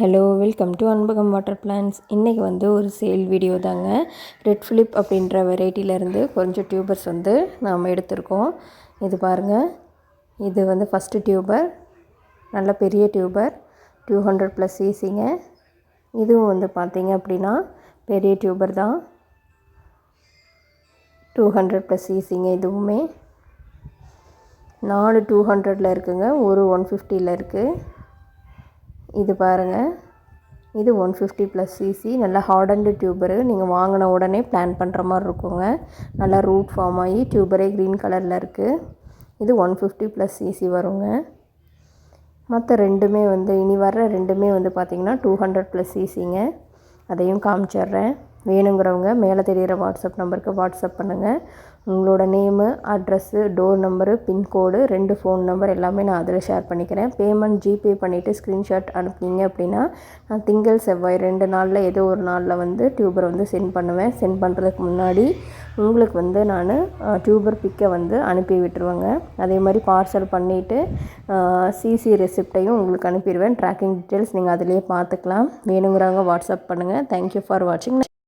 Hello welcome to Anbagam water plants இன்றைக்கி வந்து ஒரு சேல் வீடியோ தாங்க. ரெட் ஃபிலிப் அப்படின்ற வெரைட்டிலேருந்து கொஞ்சம் டியூபர்ஸ் வந்து நாம் எடுத்திருக்கோம். இது பாருங்கள் இது வந்து ஃபஸ்ட்டு டியூபர் நல்ல பெரிய டியூபர் டூ ஹண்ட்ரட் ப்ளஸ் சிசிங்க இதுவும் வந்து பார்த்தீங்க அப்படின்னா பெரிய டியூபர் தான். டூ ஹண்ட்ரட் ப்ளஸ் சிசிங்க இதுவுமே. நாலு டூ ஹண்ட்ரடில் இருக்குங்க. ஒரு ஒன் ஃபிஃப்டியில் இருக்குது இது பாருங்கள் இது ஒன் ஃபிஃப்டி ப்ளஸ் சிசி நல்லா ஹார்டன்டு டியூபரு நீங்கள் வாங்கின உடனே பிளான் பண்ணுற மாதிரி இருக்குங்க. நல்லா ரூட் ஃபார்ம் ஆகி டியூபரே க்ரீன் கலரில் இருக்குது இது ஒன் ஃபிஃப்டி ப்ளஸ் சிசி வருங்க. மற்ற ரெண்டுமே வந்து இனி வர்ற ரெண்டுமே வந்து பார்த்திங்கன்னா டூ ஹண்ட்ரட் ப்ளஸ் சிசிங்க அதையும் காமிச்சிட்றேன். வேணுங்கிறவங்க மேலே தெரிகிற வாட்ஸ்அப் நம்பருக்கு வாட்ஸ்அப் பண்ணுங்கள் உங்களோட name address door number pincode ரெண்டு ஃபோன் நம்பர் எல்லாமே நான் அதில் ஷேர் பண்ணிக்கிறேன். பேமெண்ட் ஜிபே பண்ணிவிட்டு ஸ்க்ரீன்ஷாட் அனுப்புனீங்க அப்படின்னா நான் திங்கள் செவ்வாய் ரெண்டு நாளில் ஏதோ ஒரு நாளில் வந்து டியூபரை வந்து சென்ட் பண்ணுவேன். சென்ட் பண்ணுறதுக்கு முன்னாடி உங்களுக்கு வந்து நான் டியூபர் பிக்கை வந்து அனுப்பி விட்டுருவேங்க. அதே மாதிரி பார்சல் பண்ணிவிட்டு சிசி ரெசிப்டையும் உங்களுக்கு அனுப்பிடுவேன். ட்ராக்கிங் டீட்டெயில்ஸ் நீங்கள் அதிலே பார்த்துக்கலாம். வேணுங்கிறவங்க வாட்ஸ்அப் பண்ணுங்கள் தேங்க்யூ ஃபார் வாட்சிங்